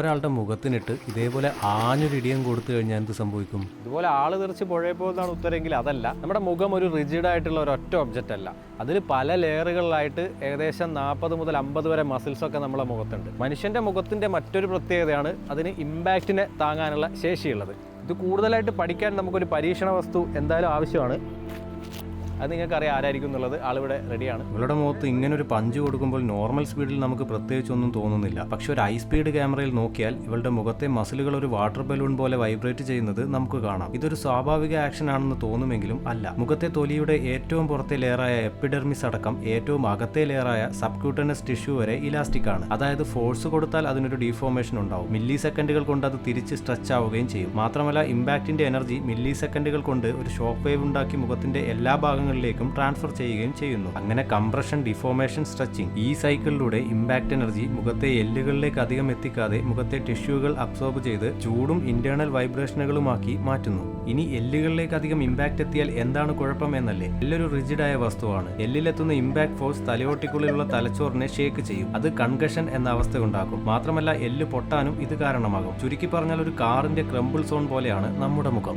ഒരാളുടെ മുഖത്തിനിട്ട് ഇതേപോലെ ആഞ്ഞൊരിടിയം കൊടുത്തു കഴിഞ്ഞാൽ എന്ത് സംഭവിക്കും? ഇതുപോലെ ആൾ തെറിച്ച് പുഴയിൽ പോകുന്നതാണ് ഉത്തരമെങ്കിൽ അതല്ല. നമ്മുടെ മുഖം ഒരു റിജിഡ് ആയിട്ടുള്ള ഒരു ഒറ്റ ഒബ്ജക്റ്റ് അല്ല. അതിൽ പല ലെയറുകളിലായിട്ട് ഏകദേശം നാൽപ്പത് മുതൽ അമ്പത് വരെ മസിൽസ് ഒക്കെ നമ്മുടെ മുഖത്തുണ്ട്. മനുഷ്യന്റെ മുഖത്തിന്റെ മറ്റൊരു പ്രത്യേകതയാണ് അതിന് ഇമ്പാക്റ്റിനെ താങ്ങാനുള്ള ശേഷിയുള്ളത്. ഇത് കൂടുതലായിട്ട് പഠിക്കാൻ നമുക്കൊരു പരീക്ഷണ വസ്തു എന്തായാലും ആവശ്യമാണ്. അത് നിങ്ങൾക്കറിയാം ആരായിരിക്കും എന്നുള്ളത്. ആളിവിടെ റെഡിയാണ്. ഇവളുടെ മുഖത്ത് ഇങ്ങനെ ഒരു പഞ്ച് കൊടുക്കുമ്പോൾ നോർമൽ സ്പീഡിൽ നമുക്ക് പ്രത്യേകിച്ച് ഒന്നും തോന്നുന്നില്ല. പക്ഷെ ഒരു ഹൈ സ്പീഡ് ക്യാമറയിൽ നോക്കിയാൽ ഇവളുടെ മുഖത്തെ മസിലുകൾ ഒരു വാട്ടർ ബലൂൺ പോലെ വൈബ്രേറ്റ് ചെയ്യുന്നത് നമുക്ക് കാണാം. ഇതൊരു സ്വാഭാവിക ആക്ഷൻ ആണെന്ന് തോന്നുമെങ്കിലും അല്ല. മുഖത്തെ തൊലിയുടെ ഏറ്റവും പുറത്തെ ലെയറായ എപ്പിഡെർമിസ് അടക്കം ഏറ്റവും അകത്തെ ലെയറായ സബ്ക്യൂട്ടനസ് ടിഷ്യൂ വരെ ഇലാസ്റ്റിക് ആണ്. അതായത് ഫോഴ്സ് കൊടുത്താൽ അതിനൊരു ഡിഫോർമേഷൻ ഉണ്ടാവും. മില്ലി സെക്കൻഡുകൾ കൊണ്ട് അത് തിരിച്ച് സ്ട്രെച്ച് ആവുകയും ചെയ്യും. മാത്രമല്ല ഇമ്പാക്റ്റിന്റെ എനർജി മില്ലി സെക്കൻഡുകൾ കൊണ്ട് ഒരു ഷോക്ക് വേവ് ഉണ്ടാക്കി മുഖത്തിന്റെ എല്ലാ ഭാഗങ്ങളിലേക്കും ട്രാൻസ്ഫർ ചെയ്യുകയും ചെയ്യുന്നു. അങ്ങനെ കംപ്രഷൻ ഡിഫോർമേഷൻ സ്ട്രെച്ചിങ് ഈ സൈക്കിളിലൂടെ ഇമ്പാക്ട് എനർജി മുഖത്തെ എല്ലുകളിലേക്ക് അധികം എത്തിക്കാതെ മുഖത്തെ ടിഷ്യൂകൾ അബ്സോർബ് ചെയ്ത് ചൂടും ഇന്റേണൽ വൈബ്രേഷനുകളുമാക്കി മാറ്റുന്നു. ഇനി എല്ലുകളിലേക്ക് അധികം ഇമ്പാക്ട് എത്തിയാൽ എന്താണ് കുഴപ്പം എന്നല്ലേ? എല്ലൊരു റിജിഡായ വസ്തുവാണ്. എല്ലിലെത്തുന്ന ഇമ്പാക്ട് ഫോഴ്സ് തലയോട്ടിക്കുള്ളിലുള്ള തലച്ചോറിനെ ഷേക്ക് ചെയ്യും. അത് കൺകഷൻ എന്ന അവസ്ഥ ഉണ്ടാക്കും മാത്രമല്ല എല്ല് പൊട്ടാനും ഇത് കാരണമാകും. ചുരുക്കി പറഞ്ഞാൽ ഒരു കാറിന്റെ ക്രംബിൾ സോൺ പോലെയാണ് നമ്മുടെ മുഖം.